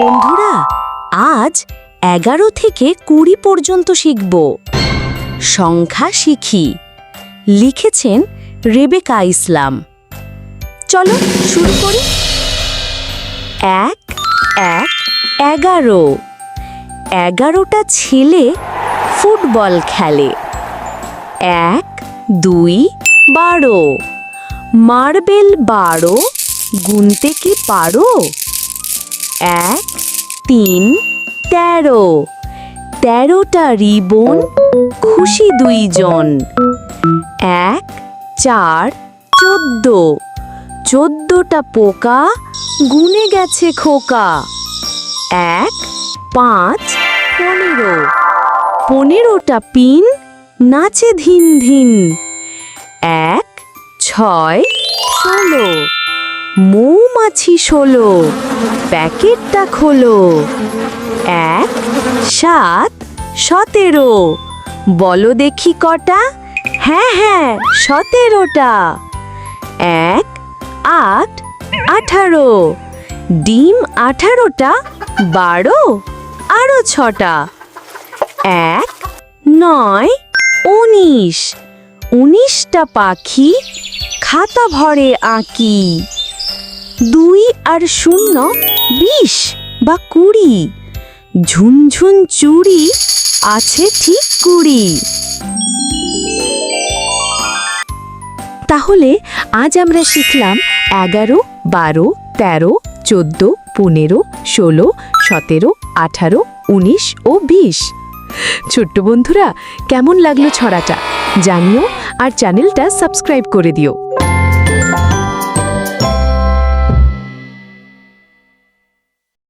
বন্ধুরা, আজ এগারো থেকে কুড়ি পর্যন্ত শিখব। সংখ্যা শিখি। লিখেছেন রেবেকা ইসলাম। চলো শুরু করি। এক এক, এগারো। এগারোটা ছেলে ফুটবল খেলে। এক, দুই, বারো। মার্বেল বারো, গুনতে কি পারো? এক, তিন, তেরো। তেরোটা রিবন, খুশি দুইজন। এক, চার, চোদ্দ। চোদ্দটা পোকা, গুনে গেছে খোকা। এক, পাঁচ, পনেরো। পনেরোটা পিন নাচে ধিন ধিন। এক, ছয়, ষোলো। মৌমাছি ষোলো। প্যাকেটটা খোলো। এক, সাত, সতেরো। বলো দেখি কটা? হ্যাঁ হ্যাঁ সতেরোটা। এক, আট, আঠারো। ডিম আঠারোটা, বারো আরও ছটা। এক, নয়, উনিশ। উনিশটা পাখি খাতা ভরে আঁকি। দুই আর শূন্য বিশ বা কুড়ি। ঝুনঝুন চুড়ি আছে ঠিক কুড়ি। তাহলে আজ আমরা শিখলাম এগারো, বারো, তেরো, চোদ্দ, পনেরো, ষোলো, সতেরো, আঠারো, উনিশ ও বিশ। ছোট্ট বন্ধুরা, কেমন লাগল ছড়াটা? জানিও আর চ্যানেলটা সাবস্ক্রাইব করে দিও।